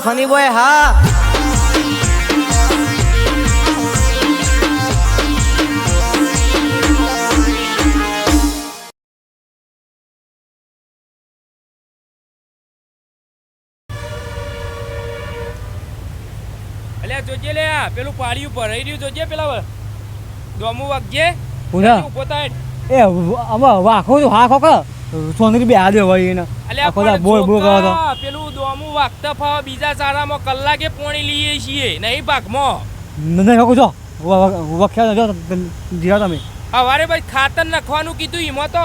Funny boy હા. અલ્યા જોજે લે આ પેલું પાડ્યું ભરાઈ રહ્યું જોજે પેલા દોમું વાગજે પૂરા ઊભો એ આમાં વાખો તો હા ખોખો સોનરી બે આ હોય એને. પણ બોલ બોલ કરો તો પેલું દોમું વાગતા ફાવા બીજા સારામાં કલાકે પોણી લઈએ છીએ નહીં ભાગમાં નહીં ખોખો છો વખ્યા જો જીરા તમે. હવારે ભાઈ ખાતર નાખવાનું કીધું એમાં તો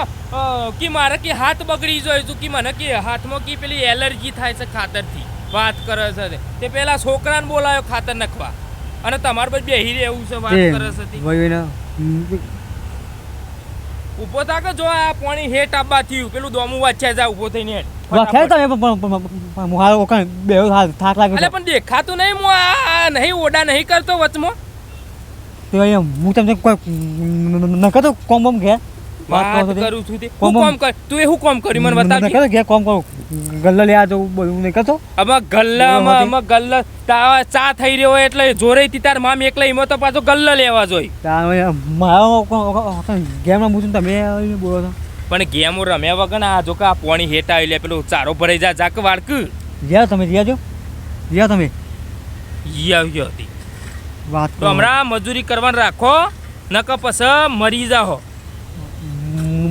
કે મારે કે હાથ બગડી જાય તું કે મને કે હાથમાં કે પેલી એલર્જી થાય છે ખાતરથી. વાત કરે છે તે. પેલા છોકરાને બોલાયો ખાતર નાખવા. અને તમારે પછી બેહી રહેવું છે વાત કરે છે વળી થા કે જો આ પાણી હેઠ આબા થયું પેલું દોમું વાચ્યા જા ઊભો થઈને હેઠ. ફટાફટ. તમે પણ- હાલ ઓકાણ બે હાલ થાક લાગે એટલે પણ દેખાતું નહીં હું આ આ નહીં ઓડા નહીં કરતો વચમાં તો એમ હું તમને કોઈ ન કરતો કોમ બમ ઘેર વાત વાત કરો છો તે. કરું છું તે હું કોમ? કર? તું એ હું કોમ કર્યું મને ન બતાવજે. કરતો કોમ કરું. ગલ્લા લે આ તો બધું નહીં કરતો. આમાં ગલ્લામાં બોલો, ગલ્લા તા ચા થઈ રહ્યો એટલે જોરે થી તાર મામ એકલા એમાં તો પાછો ગલ્લો લેવા જોઈ. મારા ગેમના મૂતું તમે બોલો છો. પણ ગેમો રમ્યા વગર આ જો કે આ પોણી હેઠ આવી લે પેલું ચારો ભરાઈ જા જાક વાળક જ્યાં તમે જ્યાં જો. જ્યાં તમે. હતી વાત તો હમણાં મજૂરી કરવાનું રાખો નક પછી મરી જાહો.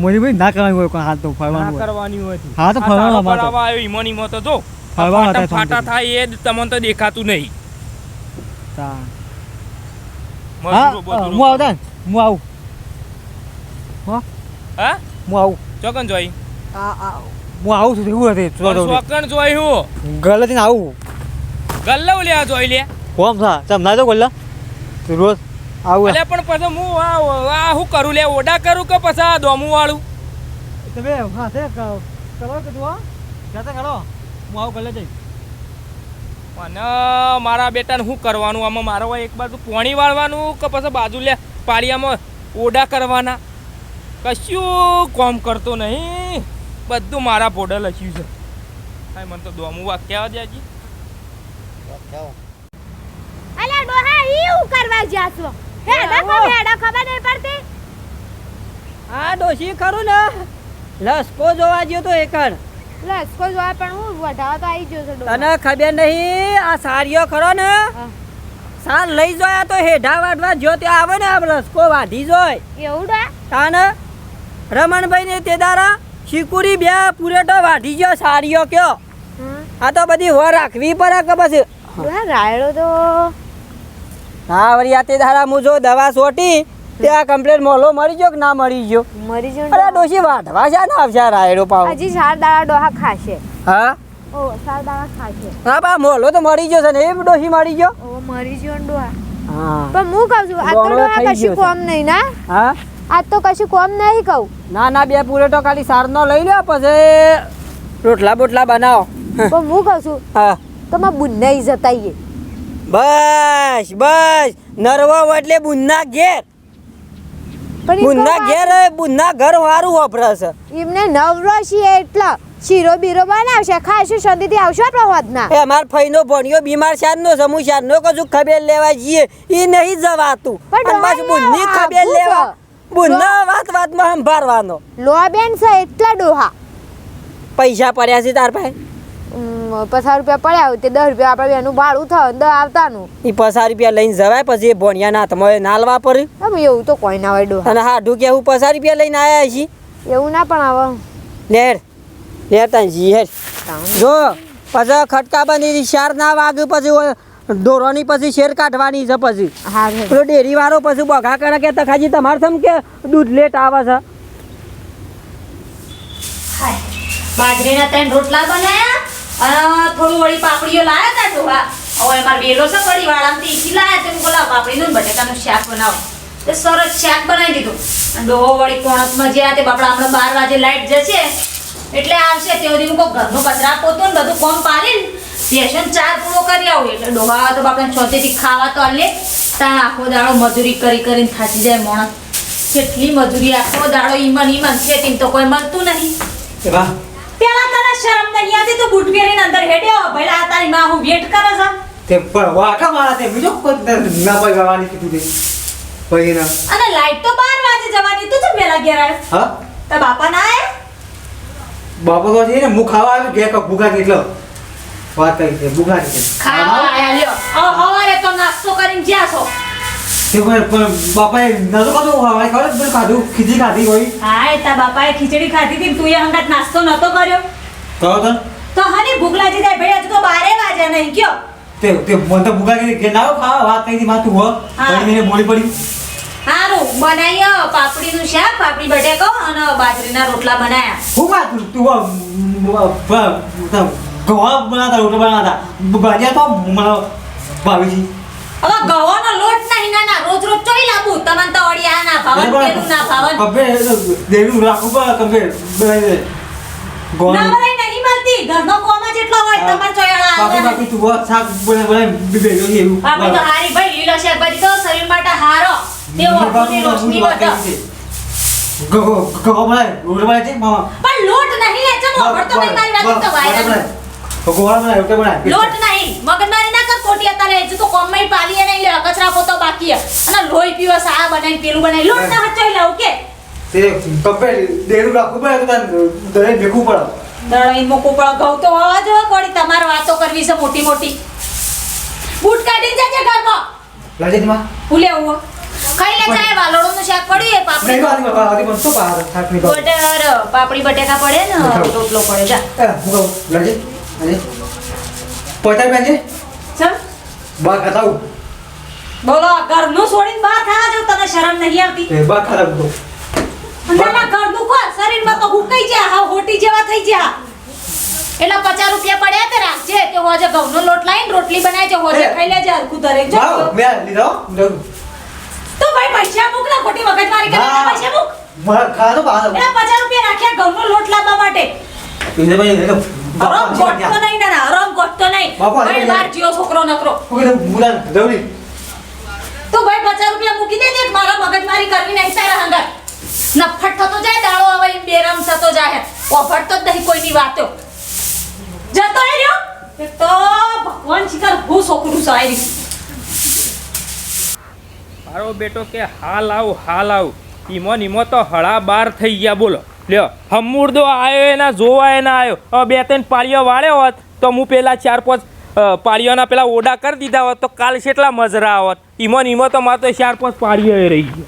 મને ભાઈ ના કરવાની હોય હાથ તો ફરવાનું હોય. કરવાની હોય હા, તો ફરવાનું. પડાવા આવ્યો ઈમોની ઈમો તો જો. ફરવા હતા ફાટા થાય એ જ તમને તો દેખાતું નહીં. તા. હા. હું આવતા હું આવું. હા? હું? આવું. ચોકન જોઈ. હું આવું છું એવું હતી ચોકન જોઈ હું. ગલતી આવું. ગલ્લો લે જોઈ લે. કોમ થા? ચમ ના તો ગલ્લા? રોજ આવું. પણ પછી હું આ શું કરું લે ઓડા કરું કે પછી આ દોમું વાળું? તમે હા તે કરો કે જાતે કરો. હું આવું ગલ્લે જઈ અને મારા બેટાને શું કરવાનું? આમાં મારો એક બાજુ પોણી વાળવાનું કે પછી બાજુ લે પાળિયામાં ઓડા કરવાના? કશું કોમ કરતો નહીં. બધું મારા પોડે લખ્યું છે. હા મને તો દોમું વાક્ય ડોહા ઈ હું કરવા જ્યા છો? હેડા કો હેડા ખબર નહીં પડતી હા ડોશી ખરું ને. લસકો જોવા ગયો તો એકણ. લસકો જોવા પણ હું વઢાવા તો આવી ગયો છે તને ખબર નહીં આ સારીઓ ખરો ને. સાર લઈ જોયા તો હેઢા વાઢવા જો ત્યાં આવે ને આ લસકો વાઢી જોય. એવું ડોહા? તાને? રમણભાઈ ને તે દારા શીકુડી બે પૂરેટો વાઢી ગયો સારીઓ કયો. આ તો બધી હો રાખવી પડે કે પછી. રાયડો તો હા વળી આ તે દારા હું જો દવા સોટી તે આ કમ્પ્લેટ મોલો મરી ગયો કે ના મરી ગયો? મરી અરે જણ ડોશી વાઢવા છે ને આવશે રાયડો પાવ. હજી સાર દાડા ડોહા ખાશે. હા? ઓ સાર દાડા ખાશે. હા બા મોલો તો મરી ગયો છે ને એ ડોશી મરી ગયો? ઓ મરી જણ ડોહા. હા. પણ હું કહું છું આ તો ડોહા કશું કોમ નહીં ના? હા? આ તો કશું કોમ નહીં કહું. ના ના બે પૂરેટો ખાલી સાર નો લઈ લ્યો પછી રોટલા બોટલા બનાવો. પણ હું કહું છું હા. તો માં બુન્નાઈ જતાઈએ. બસ બસ. નરવો એટલે બુન્ના ઘેર. બુન્ના ઘેર બુન્ના ઘર વારું વપરાશે એમને નવરો છીએ એટલે. શીરો બીરો બનાવશે ખાશું શાંતિથી આવશો આપણે ના એ અમાર ફઈનો ભણ્યો બીમાર શારનો સમૂહ નો કશું ખબેલ લેવા જઈએ. એ નહીં જવાતું. પણ બસ બુન્ની ખબર લેવા. બુન્ના વાત વાતમાં સંભાળવાનો. લોબેન છે એટલા ડોહા. પૈસા પડ્યા છે તાર પાસે? ઉમ, પચાસ રૂપિયા પડ્યા હોય તે દસ રૂપિયા આપણે એનું ભાડું થાય દસ આવતાનું. એ પચાસ રૂપિયા લઈને જવાય પછી એ ભણ્યાના તમારે નાલવા પડે. આમ એવું તો કોઈ ના હોય ડોહા. અને હાઢું કે હું પચાસ રૂપિયા લઈને આવ્યા છીએ? એવું ના પણ આવે. લેર લેર તાન જી હેર જો પછી ખટકા બની શેર ના વાગ પછી દોરોની પછી શેર કાઢવાની છે પછી. પેલો ડેરી વાળો પછી બઘા કરે કે તખાજી તમારે થમ કે દૂધ લેટ આવે છે? બાજરીના ત્રણ રોટલા બનાયા? અને થોડું વળી પાપડીઓ લાયા તા ડોહા હવે અમાર વેલો છે વળી, વાળામાંથી ઈથી લાયા તે બોલા પાપડીનું ને બટેકાનું શાક બનાવો. તે સરસ શાક બનાવી દીધું. અને ડોહો વળી કોણસમાં જ્યાં તે બાપડા હમણાં બાર વાગે લાઈટ જશે, એટલે આવશે તે સુધી હું કોઈ ઘરનો કચરા પોતો ને બધું કોમ પાડીને સેશન ચાર પૂરો કરી આવું. એટલે ડોહા તો બાપડા છોતેથી ખાવા તો લે તાણ આખો દાડો મજૂરી કરી કરીને થાકી જાય મોણક કેટલી મજૂરી, આખો દાડો ઈમન ઈમન છે તો કોઈ મળતું નહીં. વાહ. પેલા તને શરમ નહીં આવતી તું બૂટ પહેરીને અંદર હેડ્યો ભલા તારી માં હું વેટ કરે છે. તે પણ વાકા મારા તે બીજો કોઈ ના કોઈ ગવાની કીધું તે. ના અને લાઈટ તો 12 વાગે જવાની તું તો પેલા ઘેર આવ્યો હા? તાર બાપા ના આયા? બાપા તો છે ને હું ખાવા આવ્યો ઘેર ક ભૂખા કેટલો વાત કરી છે ભૂખા છે ખાવા આયા લ્યો. હવે હવારે તો નાસ્તો કરીને જ્યાં છો. તે પણ પણ બાપાએ નતો ખાધું હવારે ખબર ખાધું? ખીચડી ખાધી હોય હા એ તાર બાપાએ ખીચડી ખાધી હતી તું એ હંગાત નાસ્તો નતો કર્યો? કહો તો? તો હની ભૂખ લાગી જાય ભાઈ તો બારે વાગ્યા નહીં કયો? તે તે મને તો ભૂખા કરી કે ના ખાવા વાત કહી હતી માતું હો. પછી મને મોડી પડી. હારું બનાવીએ પાપડીનું શાક પાપડી બટેકો અને બાજરીના રોટલા બનાયા. હું વાત તું ગવા બનાતા રોટલા બનાતા ભાજ્યા તો મને ભાવીજી હવે ગવાનો લોટ નહીં ના ના રોજ રોજ ચોઈ લાબુ. તમને તો અડિયા ના ભાવન પેલું ના ભાવન. કબે દેવું રાખું પા કબે ના નહીં મળતી. ઘરનો કોમ જેટલો હોય તમાર ચોયાળા બાકી બાકી તું વાત શાક બોલે બેજો છે એવું. આપણે તો હારી ભાઈ લીલો શાકભાજી તો શરીર માટે હારો. તેવો અર્થની રોશની ગો ગો પણ લોટ નહીં લે ચમ ભરતો નહીં મારી વાત તો વાયરા ગોળ બનાય રોટલા બનાય. લોટ નહીં મગજમારી ના કર ખોટી અત્યારે હજુ તો કોમમાં પાલી નહીં લે કચરા પોતો બાકી હે. અને લોહી પીવો સા બનાવી પેલું બનાવી લોટ ના હચાઈ લાવ કે? તે કબે દેડું રાખવું પડે તો દરે ભેગું પડે. દળાઈ મૂકવું પડે. ઘઉં તો હોવા જો તમારે વાતો કરવી છે મોટી મોટી. બૂટ કાઢીને જજે ઘરમાં. લાજે માં. ભૂલે આવો ખાઈ લે ચાય વાલોળોનું શાક પડ્યું એ પાપડી. નહીં વાલી બનતો બહાર શાકની બટર પાપડી બટેકા પડે ને રોટલો પડે જા. હું લાજે? લાજે? પોતા છે? ચલ બા ખાતા બોલો ઘરનું છોડીને બહાર ખાવા જાવ તને શરમ નહીં આવતી? એ બા ખાતા બોલો ના ના ઘરનું ખો શરીરમાં તો હુકાઈ જા હા હોટી જેવા થઈ જા એટલે પચાસ રૂપિયા પડ્યા તે રાખજે કે હોજે ઘઉંનો લોટ લાવીને રોટલી બનાવી છે હોજે ખાઈ લેજે હરખું દરેક જો લીધો. તો ભાઈ પૈસા મૂક ને ખોટી વખત મારી કે પૈસા મૂક. મારા ખાધો બહાર એટલે પચાસ રૂપિયા રાખ્યા ઘઉંનો લોટ લાવવા માટે. પીને ભાઈ હરામ ગોઠતો નહીં ના ના ગોઠતો નહીં. ભાઈ હરામ જીઓ છોકરો નકરો. હું કીધું તો ભાઈ પચાસ રૂપિયા મૂકી દેજે મારા મગજમારી કરવી નહીં તારા હંગાર. નફટ થતો જાય દાડો આવે એમ થતો જાય ઓફરતો જ નહીં કોઈની વાતો. જતો રહ્યો? તો ભગવાન શિખર હું છોકરું સારી મારો બેટો કે હાલ આવ હાલ આવ. ઈમો નીમો તો હળા બાર થઈ ગયા બોલો. લ્યો હમુરદો આવ્યો એના જોવા એના આવ્યો હવે બે ત્રણ પાળીઓ વાળ્યો હોત તો હું પેલા ચાર પાંચ પાળીઓના પેલા ઓડા કરી દીધા હોત તો કાલ કેટલા મજરા આવત ઈમો નીમો તો મારે તો ચાર પાંચ પાળીઓ રહી ગયો.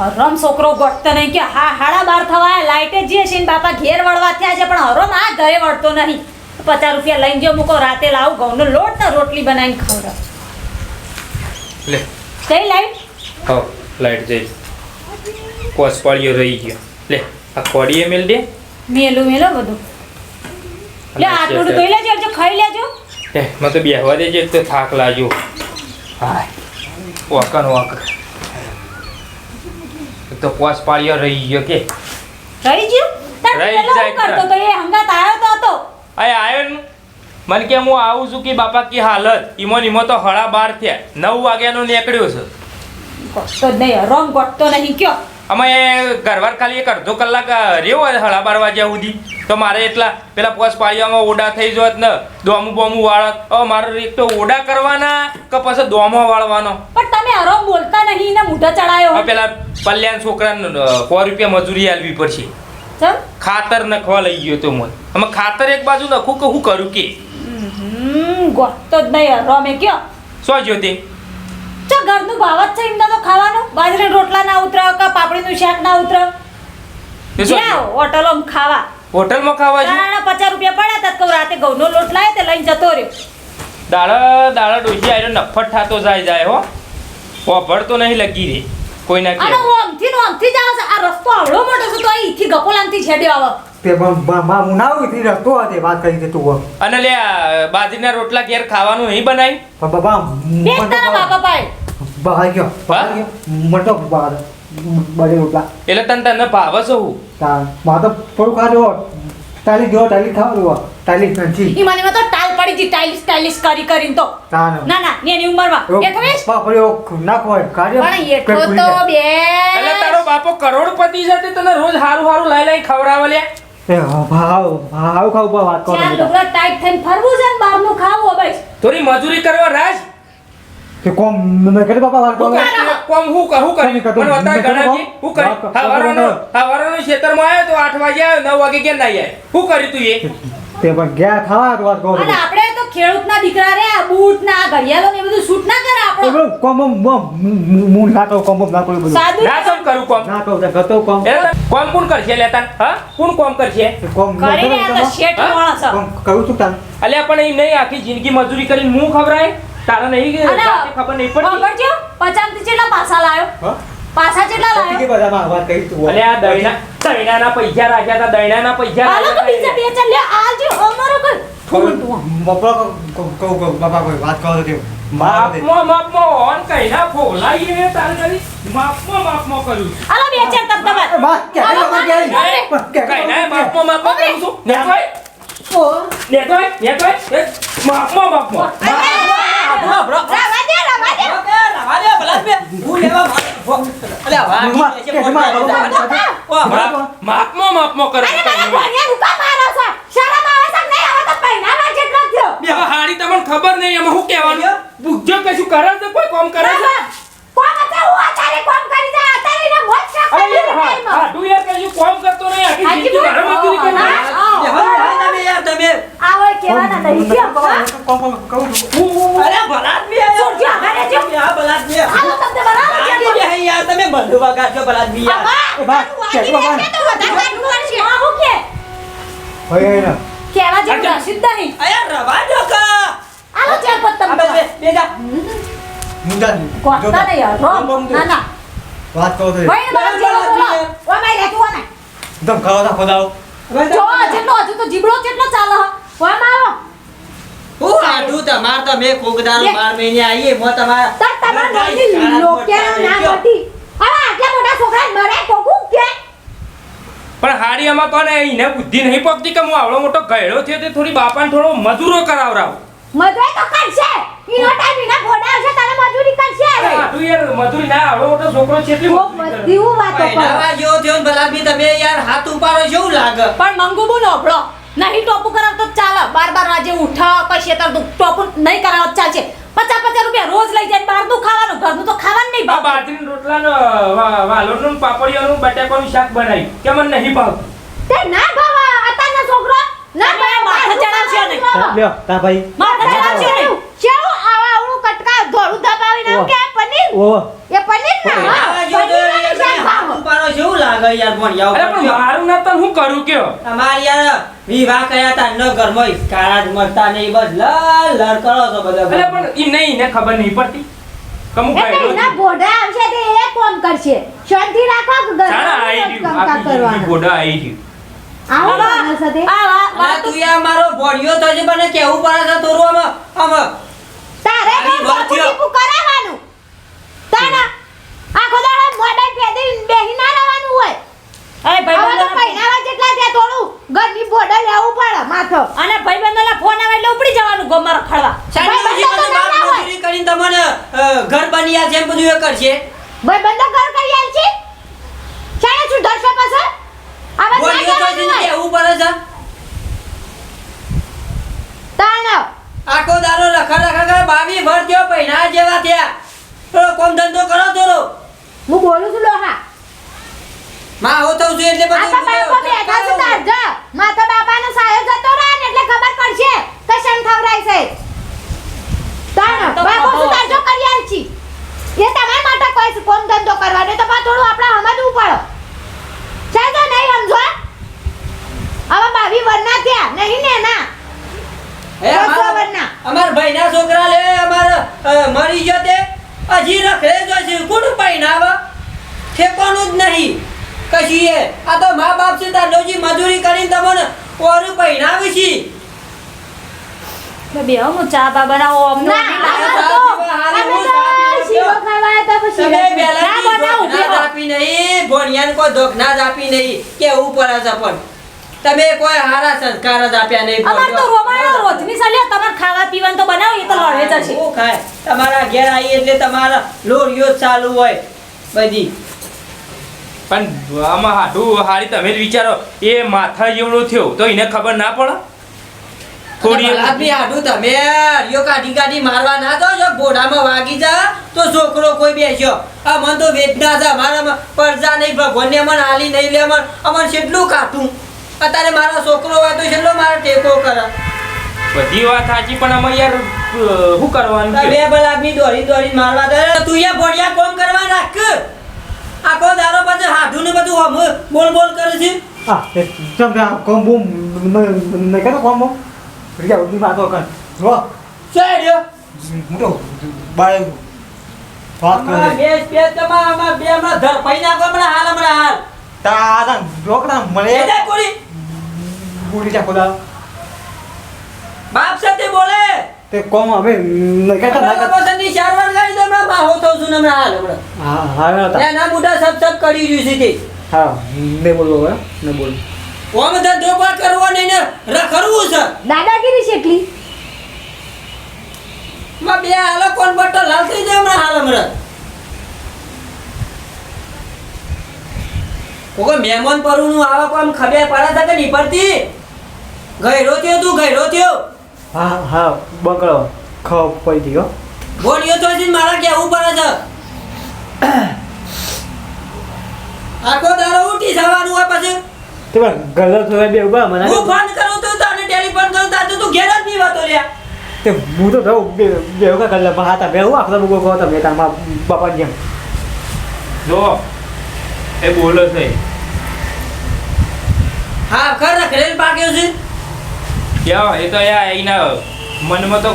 હરમ છોકરો ગોઠતો નહીં કે હા હાડા બાર થવા લાઈટે જે છે બાપા ઘેર વળવા થયા છે પણ હરમ આ ઘરે વળતો નહીં. પચાસ રૂપિયા લઈને જો મૂકો રાતે લાવું ઘઉંનો લોટ ને રોટલી બનાવીને ખવડાવ. લે. કઈ લાઈટ? હા લાઈટ જઈ કોસ પાળીઓ રહી ગયો. લે આ કોડીએ મેલ દે મેલું મેલો બધું. લે આટલું તો લેજો જો ખાઈ લેજો. લે મને તો બેહવા દેજે તો થાક લાજો હાય વાકન વાક તો પોસ પાળીઓ રહી ગયો કે. રહી ગયો? રહી જાય કરતો તો? એ હંગાત આવ્યો તો હતો. અરે આયો મને કે હું આવું છું કે બાપા કે હાલત? ઈમો ઈમો તો હળા બાર થયા. નવ વાગ્યાનો નીકળ્યો છે. ગોઠતો નહીં રંગ ગોઠતો નહીં કયો? અમે ઘરવાર ખાલી એક અડધો કલાક રહ્યો હોય હળા બાર વાગ્યા સુધી. તો મારે એટલા પેલા પોસ પાળીઓમાં ઓડા થઈ જોત ને દોમું બોમું વાળત. હવે મારે એક તો ઓડા કરવાના કે પછી દોમો વાળવાનો? પણ તમે હરમ બોલતા નહીં ને મૂઢા ચડાયો. હવે પેલા પલ્યાન છોકરાને સો રૂપિયા મજૂરી આલવી પડશે. ખાતર નખવા લઈ ગયો તો મને. અમે ખાતર એક બાજુ નખું કે હું કરું કે? ગોતો જ નહીં હરમ મેં કયો. શું જો તે ઘરનું ભાવ જ છે એમને તો ખાવાનું? બાજરીના રોટલા ના ઉતરાવ કે પાપડીનું શાક ના શું? જાઓ હોટલોમાં ખાવા. હોટલમાં ખાવા છે? તારા પચાસ રૂપિયા પડ્યા તા કહું રાતે ઘઉંનો લોટ લાવે તે લઈને જતો રહ્યો. દાડા દાડા ડોસી આયરો નફટ થાતો જાય જાય હો. વાપર તો નહીં લગી રે કોઈ ના અને કે હું આમથી નો આમથી જાવ આ રસ્તો આવડો મોટો છે તો અહીંથી ગપોલાનથી છેડ્યો આવે. તે હું ના આવી રસ્તો હતી વાત કરી દે તું અને લે બાજરીના રોટલા ઘેર ખાવાનું નહીં બનાવી પણ બાબા બાપા ભાઈ. બહાર ગયો. બહાર ગયો. મટો બહાર. બડે રોટલા. એટલે તને તને ભાવે છે હું? મા તો થોડું ખાજો ટાલી ગયો ટાલી ખાવા ટાલી નથી. ઈ મને તો ટાલ પડી જી ટાઈલિશ ટાઈલિશ કરી કરીને તો. ના. ના એની ઉંમરમાં. એઠો બેસ. બાપરે ના ખોય કાર્ય પણ એઠો તો બે એટલે તારો બાપો કરોડપતિ છે તે તને રોજ હારું હારું લાઈ લાઈ ખવડાવે લે. એ ભાવ ભાવ ખાવ પર વાત કરો ચાલ લુગડા ટાઈટ થઈને ફરવું છે ને બહારનું ખાવું હવે. થોડી મજૂરી કરવા રાજ. તે કોમ મેં કરી બાપા કરો હું કરી. કોમ હું કહું કરી? કઈ કરતો મને નહીં. ગણાજી હું કરી વાત કર. હા વારાનો હા વારાનો ખેતરમાં આવ્યો તો 8 વાગે આવ્યો 9 વાગે કેમ ના આવ્યો શું કર્યું તું એ? તે પણ ગયા ખાવા તો વાત કરો અને આપણે તો ખેડૂતના દીકરા રે બૂટ ના ઘડિયાળો ને બધું શૂટ ના કરે આપણો. કોમ મું ના કહું કોમ ના કહું બધું. સાદું ના કેમ કરું કોમ. ના કહું ત્યાં ગતો કોમ. કોમ કોણ કરશે લેતા હા? કોણ કોમ કરશે? કોમ કરીને આ તો શેઠ હા? માણસ. કોમ કરું છું તાન. અલ્યા પણ એ નહીં આખી જિંદગી મજૂરી કરીને હું ખવડાય તારા નહીં કે ખબર નહીં પડતી. વગરજો પચામથી કેટલા પાસા લાયો. પાસા કેટલા લાયો. કે બધા માં વાત કરી તું અલે આ દૈણા દૈણાના પૈસા રાખ્યા તા દૈણાના પૈસા તો રાખ્યા બીજા હતા. બે ચાલ લે આલજો અમારો કઈ. બપોર કો કો બાપા કોઈ વાત કરો તે માપમાં માપમાં કઈ ના ફોલાઈએ તારે કરી. માપમાં માપમાં કર્યું અલા બે ચાર તબ તબ એ કે કે બાપા? કઈ ના માપમાં માપમાં કરું છું. નેતોય? નેતોય? નેતોય? એ માપમાં માપમાં રવા દે રવા માપમાં માપમાં કરું તો જ તમને ખબર નહીં એમાં શું કહેવાનું કશું કરે છે કોઈ કામ કરે છે કોમ હતા હું અત્યારે કોમ કરી જાય અત્યારે મોજ અરે યાર, હા, હા, તું યાર કશું કામ કરતો નહીં આખી હાજી જિંદગી બોલ. ઘરે મજૂરી કરી હા, હા. આવો કેવાના નહીં કેમ કોમ કોમ કહું છું હું- હું- હું- છોડજો, આગળ રહેજો. હાલો તમને બરાબર છે ને? આવા, એ બા, તારું કે વાગી બાપા. રહેશે તો વધારે વાગવું પડશે. હા, હું કે? હોય હોય ને જેવું રસીદ નહીં. હાલો ચાર પત્તા મુંડા કોતા નહીં યાર, ના, ના. વાત કરો તો ભાઈ, બરાબર જેવો બોલો. ઓય, માય લેતું ઓય, માય. એકદમ ખાવા તા ખોદાઓ જો, જેટલો હજુ તો જીબડો જેટલો ચાલે હ. ઓય, માય આવો. તાર તમારા ઘરની લોકેનો ના મોટી. આટલા મોટા છોકરાને મરે કોકું કે? પણ હારી તો ને એને બુદ્ધિ નહીં પકતી કે હું આવડો મોટો ગયડો થયો તે થોડી બાપાને થોડો મજૂરો કરાવરાવ. મજૂરી તો કરશે ઈનો ટાઈમ ઈના ઘોડા આવશે તારે મજૂરી કરશે તું યાર મજૂરી ના આવડો મોટો છોકરો છે એટલી મજૂરી કરે. મસ્તી હું વાતો લાગે. પણ મંગુ બોલો આપણો નહીં ટોપું કરાવ તો ચાલે. બાર બાર વાજે ઉઠા પછી તાર ટોપું નહીં કરાવ ચાલશે. પચાસ પચાસ રૂપિયા રોજ લઈ જાય બહારનું ખાવાનું. ઘરનું તો ખાવાનું નહીં ભાવ બાજરીના રોટલાનો વા- વાલોરનું ને પાપડીઓનું બટાકાનું શાક બનાવી કે મને નહીં ભાવ તે ના ભાવ અત્યારનો છોકરો. ના તમે માથે ચડાવશો નહીં. લ્યો તા ભાઈ. માથે ચડાવશો નહીં. શેવું આવા કટકા ધોળું દબાવી નામ કે પનીર? ઓ એ પનીર ના? હા, પનીર યાર પણ યાર અરે પણ મારું ના તો હું કરું કયો? તમારે યાર વિવાહ કર્યા તા ન ઘરમાં કાળા જ મળતા નહીં બસ લર લર કરો છો અરે પણ ઈ નહીં ને ખબર નહીં પડતી. કમુ ગયડો એના ઘોડા આવશે તે એ કોણ કરશે. શાંતિ રાખો કે ચાલો કરવાના. ગોડા આઈ ગયું. આવો આવા. સાથે. આ તું યાર મારો ભોળિયો તો જ મને કેવું પડે છે થોડું આમ. આમ તારે આવી તો વાત થયો. બાપુ કરાવવાનું. તાના આખો દાડો મોઢે પેદી બેહી ના રહેવાનું હોય. અરે ભાઈ તો પહેરાવા જેટલા ત્યાં થોડું. ઘરની બોર્ડર લેવું પડે માથો. અને ભાઈબંધોના ફોન આવે એટલે ઉપડી જવાનું ગોમમાં ખડવા. સાડી ભાઈ, બંધો બધું બાપ મજૂરી કરીને તમને ઘર બની આ જેમ બધું એ કરશે. ભાઈ બંધો ઘર કરી આલ છે શાણે શું દર્શક હશે આ બધું ભોળિયો તો છે ને હોય કેવું પડે છે તાણ આખો દારો રખડ રખડ કરે બાવી ભર જેવા થયા. થોડો કોમ ધંધો કરો થોડો. હું બોલું છું લોહા. માં હો થઉં છું એટલે બધું બેઠા છે તાર જો માં તો બાપાનો સાયો જતો રહે ને એટલે ખબર પડશે કે શેમ ખવરાય છે. તાણ બાપો શું તાર જો કરી આલ છી. એ તમારા માટે કોઈ કોમ ધંધો કરવાનો તો પા થોડું આપણે સમજવું પડે છે તો નહીં સમજો હવે બાવી વરના થયા નહીં ને ના અમાર ભાઈના છોકરા લે. મરી ગયો તે? હજી રખડે જ છે છે. કોણ આવા? ઠેકવાનું જ નહીં. કશી એ આ તો મા બાપ છે તાર રોજી મજૂરી કરીને તમને ઓરું પૈણાવી છે. બે હું ચા બા બનાવો અમને ના. ના બનાવું, આપી નહીં. ભોણિયાને કોઈ ધોખના જ આપી નહીં. કેવું પડે છે પણ. તમે કોઈ હારા સંસ્કાર જ આપ્યા નહીં અમાર તો રોમાયો રોજની સલ્યા તમાર ખાવા પીવાનું તો બનાવ એ તો લડે જ છે ઓ ખાય? તમારા ઘેર આવી એટલે તમારા લોરિયો ચાલુ હોય. બધી. પણ આમાં હાડું હારી તમે જ વિચારો એ માથા જેવડો થયો તો એને ખબર ના પડે? થોડી આદમી હાડું તમે હરિયો કાઢી કાઢી મારવા ના દો જો ઘોડામાં વાગી જા તો છોકરો કોઈ બેસ્યો. આ મન તો વેદના છે મારા પરજા નહીં ભગવાનને મન હાલી નહીં લે મન અમન કેટલું કાઢું. અત્યારે મારો છોકરો હોય તો છેલ્લો મારો ટેકો કરે. બધી વાત સાચી પણ અમે યાર શું કરવાનું બે બે ભલા આદમી દોડી દોડી મારવા દે તું યા બોડિયા કોમ કરવા રાખ. આખો દારો પછી હાથું ને બધું હમ બોલ બોલ કરે છે. હા તે ચમ કે કોમ બૂમ કરો કોમ? બૂમ ઉડી વાતો કર. જો બાય વાત કરે. બે બે તમારા બે હમણાં ધર પૈ નાખો હમણાં હાલ હમણાં હાલ. તારા રોકડા મળે? એ જા બુડી જા ખોદા. બાપ સાથે બોલે. તે કોમ હવે નહીં કરતા ના કરતા પસંદની સારવાર કરી દે હમણાં બાહો થઉં છું ને હમણાં હાલ હમણાં. હા હા હતા. એના બુડા સબ સબ કરી રહ્યું છે તે. હા નહીં બોલો હવે નહીં બોલ. કોમ ધંધો પણ કરવો નહીં ને રખડવું છે. દાદાગીરી છે એટલી? માં બે હાલો કોણ બટો લાલ થઈ જાય હમણાં હાલ હમણાં. કોકો મહેમાન પરનું આવા કોમ ખબર પડે છે કે નહીં પડતી? ગયરો થયો તું ગયરો થયો? હા હા બકડો ખવ પડી ગયો બોલ્યો તો છે મારા કેવું પડે છે? આખો દારો ઉઠી જવાનું હોય પછી. તે ગલત હોય બે ઊભા મને. હું ફોન કરું તો તને ટેલિફોન કરું તાર તો તું ઘેર જ નહીં વાતો લ્યા. તે હું તો રહું બે બે ઊભા ગલત પણ હતા બે હું આખો બગો કહો તમે તારા બાપા જેમ. જો એ બોલો છે. હા ખર રખડેલ પાક્યો છે? ક્યાં એ તો યાર એના મનમાં તો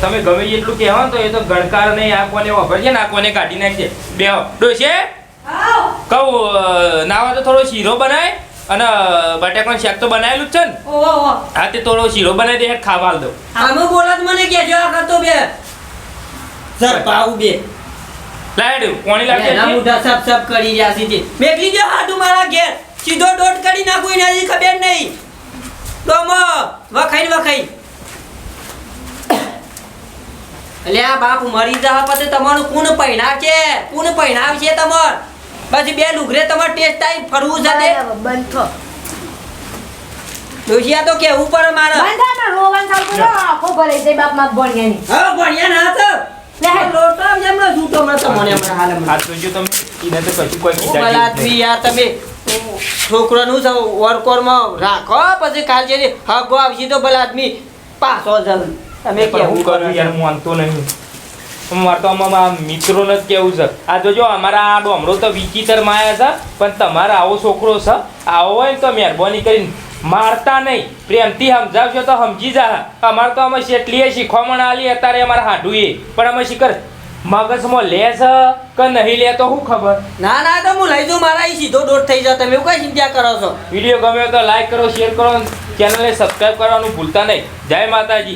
તમે ગમે એટલું કહેવા ને તો એ તો ગણકાર નહીં આ કોને વાપર છે ને આ કોને કાઢી નાખશે બે ડોશે કહું નાવા તો થોડો શીરો બનાય અને બટાકાનું શાક તો બનાવેલું જ છે ને. હા તે થોડો શીરો બનાવી દે ખાવા દો આમાં બોલત મને કેજો આ કરતો બે. સર પાઉ બે. લાડ કોણી લાગે ના મુઢા સબ સબ કરી રહ્યા છે મેકલી દે હાડું મારા ઘેર. સીધો ડોટ કરી નાખું એનાથી ખબર નહીં. ડોમો વખાઈ વખાઈ. એટલે આ બાપ મરી જા પછી તમારું કોણ પહેણાવ છે? કોણ પહેણાવ છે તમાર? પછી બે લુગરે તમાર ટેસ્ટ ટાઈમ ફરવું છે તે? બંધ. થો જોશિયા તો કેવું પડે મારે? બંધ ના રોવાન રોવાનું ચાલુ આખો ભરે છે બાપમાં ભણ્યાની હવે ભણ્યા ના તો લે. લોટો જેમ ના છૂટો મને તમને હમણાં હાલ. આ તો તમે ઈને તો કશું કોઈ કીધા યાર તમે છોકરાનું વરકોરમાં રાખો પછી કાલ જે હગો આવશે તો ભલે આદમી પાછો જલ. તમે કેવું કરું યાર હું માનતો નહીં. મારે તો અમારા મારા મિત્રોને જ કેવું છે. આ જોજો અમારા આ ડોમરો તો વિચિતર માયા છે પણ તમારો આવો છોકરો છે આવો હોય ને તો મહેરબાની કરીને મારતા નહીં. પ્રેમથી સમજાવશો તો સમજી જા અમારે તો અમે શેટલીએ શીખવામણ આલી અત્યારે અમારે હાડું એ પણ અમે શીખર મગજમાં લે છે કે નહીં લે તો શું ખબર? ના ના તો હું લઈ જાઉં મારા સીધો દોઢ થઈ જાવ તમે એવું કઈ ચિંતા કરો છો? વીડિયો ગમે તો લાઈક કરો શેર કરો ચેનલને સબસ્ક્રાઈબ કરવાનું ભૂલતા નહીં. જય માતાજી.